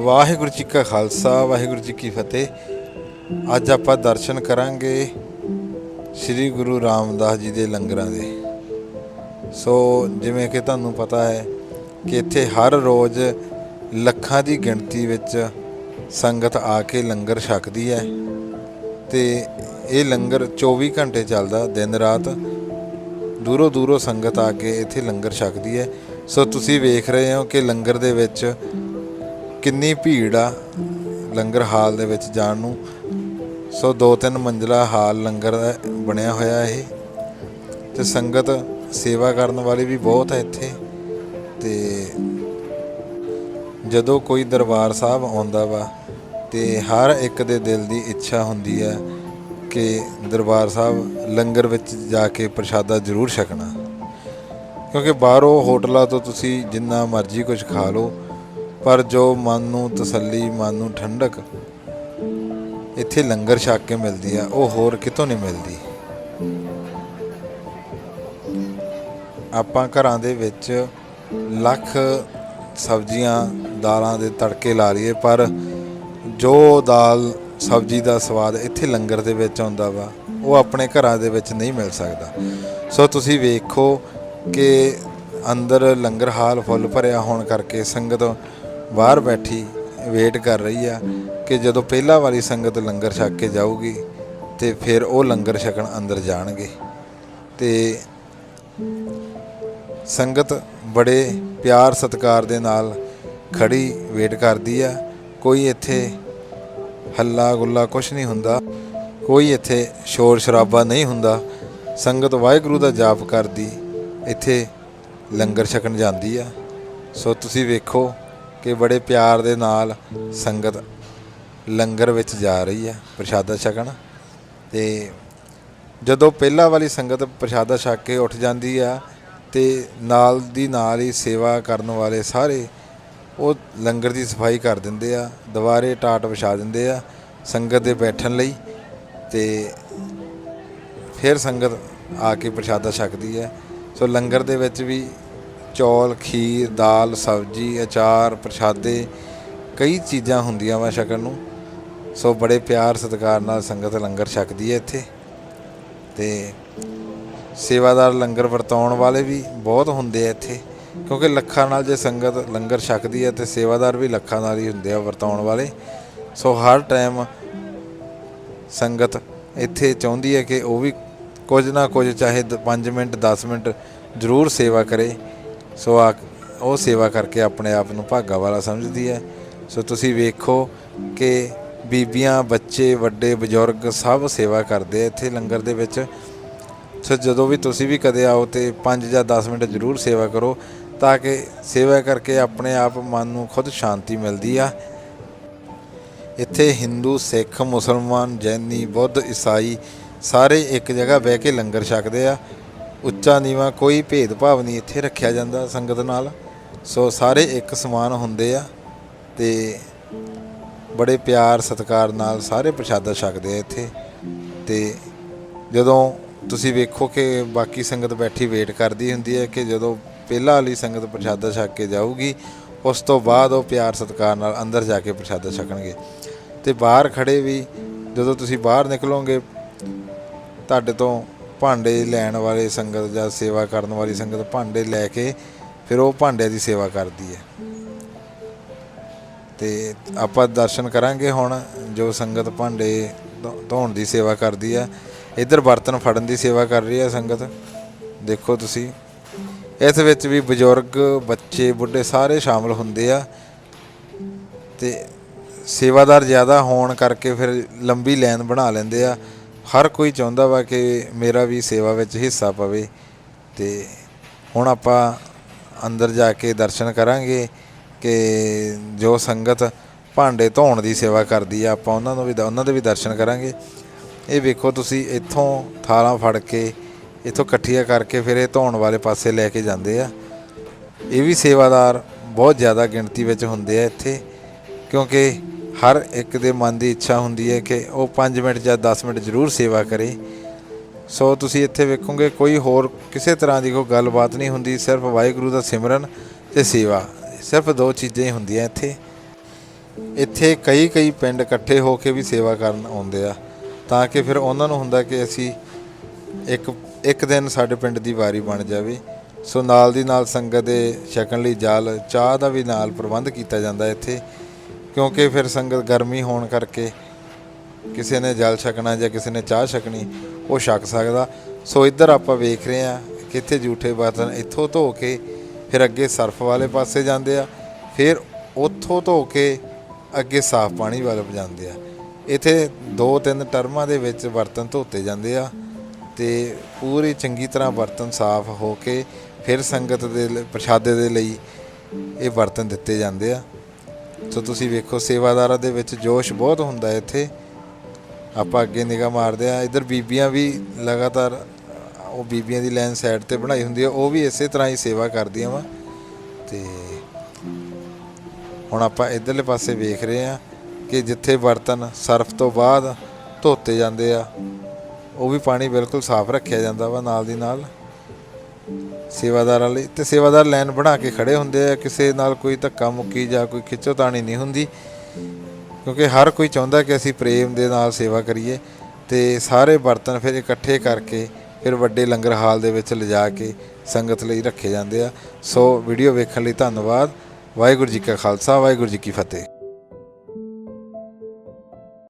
ਵਾਹਿਗੁਰੂ ਜੀ ਕਾ ਖਾਲਸਾ, ਵਾਹਿਗੁਰੂ ਜੀ ਕੀ ਫਤਿਹ। ਅੱਜ ਆਪਾਂ ਦਰਸ਼ਨ ਕਰਾਂਗੇ ਸ੍ਰੀ ਗੁਰੂ ਰਾਮਦਾਸ ਜੀ ਦੇ ਲੰਗਰਾਂ ਦੇ। ਸੋ ਜਿਵੇਂ ਕਿ ਤੁਹਾਨੂੰ ਪਤਾ ਹੈ ਕਿ ਇੱਥੇ ਹਰ ਰੋਜ਼ ਲੱਖਾਂ ਦੀ ਗਿਣਤੀ ਵਿੱਚ ਸੰਗਤ ਆ ਕੇ ਲੰਗਰ ਛਕਦੀ ਹੈ ਤੇ ਇਹ ਲੰਗਰ 24 ਘੰਟੇ ਚੱਲਦਾ, ਦਿਨ ਰਾਤ ਦੂਰੋਂ ਦੂਰੋਂ ਸੰਗਤ ਆ ਕੇ ਇੱਥੇ ਲੰਗਰ ਛਕਦੀ ਹੈ। ਸੋ ਤੁਸੀਂ ਵੇਖ ਰਹੇ ਹੋ ਕਿ ਲੰਗਰ ਦੇ ਵਿੱਚ ਕਿੰਨੀ ਭੀੜ ਆ ਲੰਗਰ ਹਾਲ ਦੇ ਵਿੱਚ ਜਾਣ ਨੂੰ? ਸੋ ਦੋ ਤਿੰਨ ਮੰਜ਼ਲਾ ਹਾਲ ਲੰਗਰ ਦਾ ਬਣਿਆ ਹੋਇਆ ਇਹ। ਤੇ ਸੰਗਤ ਸੇਵਾ ਕਰਨ ਵਾਲੀ ਵੀ ਬਹੁਤ ਹੈ ਇੱਥੇ। ਤੇ ਜਦੋਂ ਕੋਈ ਦਰਬਾਰ ਸਾਹਿਬ ਆਉਂਦਾ ਵਾ, ਤੇ ਹਰ ਇੱਕ ਦੇ ਦਿਲ ਦੀ ਇੱਛਾ ਹੁੰਦੀ ਹੈ ਕਿ ਦਰਬਾਰ ਸਾਹਿਬ ਲੰਗਰ ਵਿੱਚ ਜਾ ਕੇ ਪ੍ਰਸ਼ਾਦਾ ਜ਼ਰੂਰ ਛਕਣਾ। ਕਿਉਂਕਿ ਬਾਹਰੋਂ ਹੋਟਲਾਂ ਤੋਂ ਤੁਸੀਂ ਜਿੰਨਾ ਮਰਜ਼ੀ ਕੁਝ ਖਾ ਲਓ ਪਰ ਜੋ ਮਨ ਨੂੰ ਤਸੱਲੀ, ਮਨ ਨੂੰ ਠੰਡਕ, ਇੱਥੇ ਲੰਗਰ ਛਕ ਕੇ ਮਿਲਦੀ ਆ, ਉਹ ਹੋਰ ਕਿਤੋਂ ਨਹੀਂ ਮਿਲਦੀ। ਆਪਾਂ ਘਰਾਂ ਦੇ ਵਿੱਚ ਲੱਖ ਸਬਜ਼ੀਆਂ, ਦਾਲਾਂ ਦੇ ਤੜਕੇ ਲਾ ਲਈਏ, ਪਰ ਜੋ ਦਾਲ, ਸਬਜ਼ੀ ਦਾ ਸਵਾਦ ਇੱਥੇ ਲੰਗਰ ਦੇ ਵਿੱਚ ਆਉਂਦਾ ਵਾ, ਉਹ ਆਪਣੇ ਘਰਾਂ ਦੇ ਵਿੱਚ ਨਹੀਂ ਮਿਲ ਸਕਦਾ। ਸੋ ਤੁਸੀਂ ਵੇਖੋ ਕਿ ਅੰਦਰ ਲੰਗਰ ਹਾਲ ਫੁੱਲ ਭਰਿਆ ਹੋਣ ਕਰਕੇ ਸੰਗਤ ਬਾਹਰ ਬੈਠੀ ਵੇਟ ਕਰ ਰਹੀ ਆ ਕਿ ਜਦੋਂ ਪਹਿਲਾ ਵਾਰੀ ਸੰਗਤ ਲੰਗਰ ਛਕ ਕੇ ਜਾਊਗੀ ਤੇ ਫਿਰ ਉਹ ਲੰਗਰ ਛਕਣ ਅੰਦਰ ਜਾਣਗੇ। ਤੇ ਸੰਗਤ ਬੜੇ ਪਿਆਰ ਸਤਿਕਾਰ ਦੇ ਨਾਲ ਖੜੀ ਵੇਟ ਕਰਦੀ ਆ। ਕੋਈ ਇੱਥੇ ਹੱਲਾ ਗੁੱਲਾ ਕੁਝ ਨਹੀਂ ਹੁੰਦਾ, ਕੋਈ ਇੱਥੇ ਸ਼ੋਰ ਸ਼ਰਾਬਾ ਨਹੀਂ ਹੁੰਦਾ। ਸੰਗਤ ਵਾਹਿਗੁਰੂ ਦਾ ਜਾਪ ਕਰਦੀ, ਇੱਥੇ ਲੰਗਰ ਛਕਣ ਜਾਂਦੀ ਆ। ਸੋ ਤੁਸੀਂ ਵੇਖੋ ਕਿ ਬੜੇ ਪਿਆਰ ਦੇ ਨਾਲ ਸੰਗਤ ਲੰਗਰ ਵਿੱਚ ਜਾ ਰਹੀ ਹੈ, ਪ੍ਰਸ਼ਾਦਾ ਛਕਣ। ਤੇ ਜਦੋਂ ਪਹਿਲਾ ਵਾਲੀ ਸੰਗਤ ਪ੍ਰਸ਼ਾਦਾ ਛਕ ਕੇ ਉੱਠ ਜਾਂਦੀ ਆ ਤੇ ਨਾਲ ਦੀ ਨਾਲ ਹੀ ਸੇਵਾ ਕਰਨ ਵਾਲੇ ਸਾਰੇ ਉਹ ਲੰਗਰ ਦੀ ਸਫ਼ਾਈ ਕਰ ਦਿੰਦੇ ਆ, ਦੁਬਾਰੇ ਟਾਟ ਵਿਛਾ ਦਿੰਦੇ ਆ ਸੰਗਤ ਦੇ ਬੈਠਣ ਲਈ ਤੇ ਫਿਰ ਸੰਗਤ ਆ ਕੇ ਪ੍ਰਸ਼ਾਦਾ ਛਕਦੀ ਹੈ। ਸੋ ਲੰਗਰ ਦੇ ਵਿੱਚ ਵੀ ਚੌਲ, ਖੀਰ, ਦਾਲ, ਸਬਜੀ, ਅਚਾਰ, ਪ੍ਰਸ਼ਾਦੇ, ਕਈ ਚੀਜ਼ਾਂ ਹੁੰਦੀਆਂ ਵਾ ਛਕਣ ਨੂੰ। ਸੋ ਬੜੇ ਪਿਆਰ, ਸਤਿਕਾਰ ਨਾਲ ਸੰਗਤ ਲੰਗਰ ਛਕਦੀ ਹੈ ਇੱਥੇ। ਤੇ ਸੇਵਾਦਾਰ ਲੰਗਰ ਵਰਤਾਉਣ ਵਾਲੇ ਵੀ ਬਹੁਤ ਹੁੰਦੇ ਆ ਇੱਥੇ। ਕਿਉਂਕਿ ਲੱਖਾਂ ਨਾਲ ਜੇ ਸੰਗਤ ਲੰਗਰ ਛਕਦੀ ਹੈ ਤੇ ਸੇਵਾਦਾਰ ਵੀ ਲੱਖਾਂ ਨਾਲ ਹੀ ਹੁੰਦੇ ਆ ਵਰਤਾਉਣ ਵਾਲੇ। ਸੋ ਹਰ ਟਾਈਮ ਸੰਗਤ ਇੱਥੇ ਚਾਹੁੰਦੀ ਹੈ ਕਿ ਉਹ ਵੀ ਕੁਝ ਨਾ ਕੁਝ ਚਾਹੇ 5 ਮਿੰਟ 10 ਮਿੰਟ ਜ਼ਰੂਰ ਸੇਵਾ ਕਰੇ। ਸੋ ਆ ਉਹ ਸੇਵਾ ਕਰਕੇ ਆਪਣੇ ਆਪ ਨੂੰ ਭਾਗਾ ਵਾਲਾ ਸਮਝਦੀ ਹੈ। ਸੋ ਤੁਸੀਂ ਵੇਖੋ ਕਿ ਬੀਬੀਆਂ, ਬੱਚੇ, ਵੱਡੇ, ਬਜ਼ੁਰਗ ਸਭ ਸੇਵਾ ਕਰਦੇ ਆ ਇੱਥੇ ਲੰਗਰ ਦੇ ਵਿੱਚ। ਸੋ ਜਦੋਂ ਵੀ ਤੁਸੀਂ ਵੀ ਕਦੇ ਆਓ ਤੇ 5 ਜਾਂ 10 ਮਿੰਟ ਜ਼ਰੂਰ ਸੇਵਾ ਕਰੋ ਤਾਂ ਕਿ ਸੇਵਾ ਕਰਕੇ ਆਪਣੇ ਆਪ ਮਨ ਨੂੰ ਖੁਦ ਸ਼ਾਂਤੀ ਮਿਲਦੀ ਆ। ਇੱਥੇ ਹਿੰਦੂ, ਸਿੱਖ, ਮੁਸਲਮਾਨ, ਜੈਨੀ, ਬੁੱਧ, ਈਸਾਈ ਸਾਰੇ ਇੱਕ ਜਗ੍ਹਾ ਬਹਿ ਕੇ ਲੰਗਰ ਛਕਦੇ ਆ। ਉੱਚਾ ਨੀਵਾਂ ਕੋਈ ਭੇਦਭਾਵ ਨਹੀਂ ਇੱਥੇ ਰੱਖਿਆ ਜਾਂਦਾ ਸੰਗਤ ਨਾਲ। ਸੋ ਸਾਰੇ ਇੱਕ ਸਮਾਨ ਹੁੰਦੇ ਆ ਤੇ ਬੜੇ ਪਿਆਰ ਸਤਿਕਾਰ ਨਾਲ ਸਾਰੇ ਪ੍ਰਸ਼ਾਦਾ ਛਕਦੇ ਆ ਇੱਥੇ। ਤੇ ਜਦੋਂ ਤੁਸੀਂ ਵੇਖੋ ਕਿ ਬਾਕੀ ਸੰਗਤ ਬੈਠੀ ਵੇਟ ਕਰਦੀ ਹੁੰਦੀ ਹੈ ਕਿ ਜਦੋਂ ਪਹਿਲਾਂ ਵਾਲੀ ਸੰਗਤ ਪ੍ਰਸ਼ਾਦਾ ਛਕ ਕੇ ਜਾਊਗੀ, ਉਸ ਤੋਂ ਬਾਅਦ ਉਹ ਪਿਆਰ ਸਤਿਕਾਰ ਨਾਲ ਅੰਦਰ ਜਾ ਕੇ ਪ੍ਰਸ਼ਾਦਾ ਛਕਣਗੇ। ਤੇ ਬਾਹਰ ਖੜੇ ਵੀ ਜਦੋਂ ਤੁਸੀਂ ਬਾਹਰ ਨਿਕਲੋਗੇ, ਤੁਹਾਡੇ ਤੋਂ ਭਾਂਡੇ ਲੈਣ ਵਾਲੇ ਸੰਗਤ ਜਾਂ ਸੇਵਾ ਕਰਨ ਵਾਲੀ ਸੰਗਤ ਭਾਂਡੇ ਲੈ ਕੇ ਫਿਰ ਉਹ ਭਾਂਡਿਆਂ ਦੀ ਸੇਵਾ ਕਰਦੀ ਹੈ। ਤੇ ਆਪਾਂ ਦਰਸ਼ਨ ਕਰਾਂਗੇ ਹੁਣ, ਜੋ ਸੰਗਤ ਭਾਂਡੇ ਧੋ- ਧੋਣ ਦੀ ਸੇਵਾ ਕਰਦੀ ਆ ਇੱਧਰ ਬਰਤਨ ਫੜਨ ਦੀ ਸੇਵਾ ਕਰ ਰਹੀ ਆ ਸੰਗਤ। ਦੇਖੋ ਤੁਸੀਂ, ਇਸ ਵਿੱਚ ਵੀ ਬਜ਼ੁਰਗ, ਬੱਚੇ, ਬੁੱਢੇ ਸਾਰੇ ਸ਼ਾਮਲ ਹੁੰਦੇ ਆ। ਤੇ ਸੇਵਾਦਾਰ ਜ਼ਿਆਦਾ ਹੋਣ ਕਰਕੇ ਫਿਰ ਲੰਬੀ ਲਾਈਨ ਬਣਾ ਲੈਂਦੇ ਆ। ਹਰ ਕੋਈ ਚਾਹੁੰਦਾ ਵਾ ਕਿ ਮੇਰਾ ਵੀ ਸੇਵਾ ਵਿੱਚ ਹਿੱਸਾ ਪਵੇ ਤੇ ਹੁਣ ਆਪਾਂ ਅੰਦਰ ਜਾ ਕੇ ਦਰਸ਼ਨ ਕਰਾਂਗੇ ਕਿ ਜੋ ਸੰਗਤ ਭਾਂਡੇ ਧੋਣ ਦੀ ਸੇਵਾ ਕਰਦੀ ਆ, ਆਪਾਂ ਉਹਨਾਂ ਨੂੰ ਵੀ ਉਹਨਾਂ ਦੇ ਵੀ ਦਰਸ਼ਨ ਕਰਾਂਗੇ। ਇਹ ਵੇਖੋ ਤੁਸੀਂ ਇੱਥੋਂ ਥਾਲਾਂ ਫੜ ਕੇ, ਇੱਥੋਂ ਇਕੱਠੀਆਂ ਕਰਕੇ ਫਿਰ ਇਹ ਧੋਣ ਵਾਲੇ ਪਾਸੇ ਲੈ ਕੇ ਜਾਂਦੇ ਆ। ਇਹ ਵੀ ਸੇਵਾਦਾਰ ਬਹੁਤ ਜ਼ਿਆਦਾ ਗਿਣਤੀ ਵਿੱਚ ਹੁੰਦੇ ਆ ਇੱਥੇ, ਕਿਉਂਕਿ ਹਰ ਇੱਕ ਦੇ ਮਨ ਦੀ ਇੱਛਾ ਹੁੰਦੀ ਹੈ ਕਿ ਉਹ 5 ਮਿੰਟ ਜਾਂ 10 ਮਿੰਟ ਜ਼ਰੂਰ ਸੇਵਾ ਕਰੇ। ਸੋ ਤੁਸੀਂ ਇੱਥੇ ਵੇਖੋਗੇ ਕੋਈ ਹੋਰ ਕਿਸੇ ਤਰ੍ਹਾਂ ਦੀ ਕੋਈ ਗੱਲਬਾਤ ਨਹੀਂ ਹੁੰਦੀ, ਸਿਰਫ ਵਾਹਿਗੁਰੂ ਦਾ ਸਿਮਰਨ ਤੇ ਸੇਵਾ। ਸਿਰਫ ਦੋ ਚੀਜ਼ਾਂ ਹੀ ਹੁੰਦੀਆਂ ਇੱਥੇ। ਇੱਥੇ ਕਈ ਕਈ ਪਿੰਡ ਇਕੱਠੇ ਹੋ ਕੇ ਵੀ ਸੇਵਾ ਕਰਨ ਆਉਂਦੇ ਆ, ਤਾਂ ਕਿ ਫਿਰ ਉਹਨਾਂ ਨੂੰ ਹੁੰਦਾ ਕਿ ਅਸੀਂ ਇੱਕ ਇੱਕ ਦਿਨ ਸਾਡੇ ਪਿੰਡ ਦੀ ਵਾਰੀ ਬਣ ਜਾਵੇ। ਸੋ ਨਾਲ ਦੀ ਨਾਲ ਸੰਗਤ ਦੇ ਛਕਣ ਲਈ ਜਾਲ, ਚਾਹ ਦਾ ਵੀ ਨਾਲ ਪ੍ਰਬੰਧ ਕੀਤਾ ਜਾਂਦਾ ਇੱਥੇ। ਕਿਉਂਕਿ ਫਿਰ ਸੰਗਤ ਗਰਮੀ ਹੋਣ ਕਰਕੇ ਕਿਸੇ ਨੇ ਜਲ ਛਕਣਾ ਜਾਂ ਕਿਸੇ ਨੇ ਚਾਹ ਛਕਣੀ, ਉਹ ਛਕ ਸਕਦਾ। ਸੋ ਇੱਧਰ ਆਪਾਂ ਵੇਖ ਰਹੇ ਆ ਕਿ ਇੱਥੇ ਜੂਠੇ ਬਰਤਨ ਇੱਥੋਂ ਧੋ ਕੇ ਫਿਰ ਅੱਗੇ ਸਰਫ ਵਾਲੇ ਪਾਸੇ ਜਾਂਦੇ ਆ, ਫਿਰ ਉੱਥੋਂ ਧੋ ਕੇ ਅੱਗੇ ਸਾਫ਼ ਪਾਣੀ ਵੱਲ ਜਾਂਦੇ ਆ। ਇੱਥੇ ਦੋ ਤਿੰਨ ਟਰਮਾਂ ਦੇ ਵਿੱਚ ਬਰਤਨ ਧੋਤੇ ਜਾਂਦੇ ਆ ਤੇ ਪੂਰੀ ਚੰਗੀ ਤਰ੍ਹਾਂ ਬਰਤਨ ਸਾਫ਼ ਹੋ ਕੇ ਫਿਰ ਸੰਗਤ ਦੇ ਪ੍ਰਸ਼ਾਦੇ ਦੇ ਲਈ ਇਹ ਬਰਤਨ ਦਿੱਤੇ ਜਾਂਦੇ ਆ। ਸੋ ਤੁਸੀਂ ਵੇਖੋ, ਸੇਵਾਦਾਰਾਂ ਦੇ ਵਿੱਚ ਜੋਸ਼ ਬਹੁਤ ਹੁੰਦਾ ਇੱਥੇ। ਆਪਾਂ ਅੱਗੇ ਨਿਗਾਹ ਮਾਰਦੇ ਆ ਇਧਰ ਬੀਬੀਆਂ ਵੀ ਲਗਾਤਾਰ, ਉਹ ਬੀਬੀਆਂ ਦੀ ਲਾਈਨ ਸਾਈਡ ਤੇ ਬਣਾਈ ਹੁੰਦੀ ਆ ਉਹ ਵੀ ਇਸੇ ਤਰ੍ਹਾਂ ਹੀ ਸੇਵਾ ਕਰਦੀਆਂ ਵਾ। ਤੇ ਹੁਣ ਆਪਾਂ ਇਧਰਲੇ ਪਾਸੇ ਵੇਖ ਰਹੇ ਆ ਕਿ ਜਿੱਥੇ ਬਰਤਨ ਸਰਫ ਤੋਂ ਬਾਅਦ ਧੋਤੇ ਜਾਂਦੇ ਆ, ਉਹ ਵੀ ਪਾਣੀ ਬਿਲਕੁਲ ਸਾਫ਼ ਰੱਖਿਆ ਜਾਂਦਾ ਵਾ ਨਾਲ ਦੀ ਨਾਲ। ਸੇਵਾਦਾਰਾਂ ਲਈ ਤੇ ਸੇਵਾਦਾਰ ਲਾਈਨ ਬਣਾ ਕੇ ਖੜੇ ਹੁੰਦੇ ਆ, ਕਿਸੇ ਨਾਲ ਕੋਈ ਧੱਕਾ ਮੁੱਕੀ ਜਾਂ ਕੋਈ ਖਿੱਚੋਤਾਣੀ ਨਹੀਂ ਹੁੰਦੀ। ਕਿਉਂਕਿ ਹਰ ਕੋਈ ਚਾਹੁੰਦਾ ਕਿ ਅਸੀਂ ਪ੍ਰੇਮ ਦੇ ਨਾਲ ਸੇਵਾ ਕਰੀਏ ਤੇ ਸਾਰੇ ਬਰਤਨ ਫਿਰ ਇਕੱਠੇ ਕਰਕੇ ਫਿਰ ਵੱਡੇ ਲੰਗਰ ਹਾਲ ਦੇ ਵਿੱਚ ਲਿਜਾ ਕੇ ਸੰਗਤ ਲਈ ਰੱਖੇ ਜਾਂਦੇ ਆ। ਸੋ ਵੀਡੀਓ ਵੇਖਣ ਲਈ ਧੰਨਵਾਦ। ਵਾਹਿਗੁਰੂ ਜੀ ਕਾ ਖਾਲਸਾ, ਵਾਹਿਗੁਰੂ ਜੀ ਕੀ ਫਤਿਹ।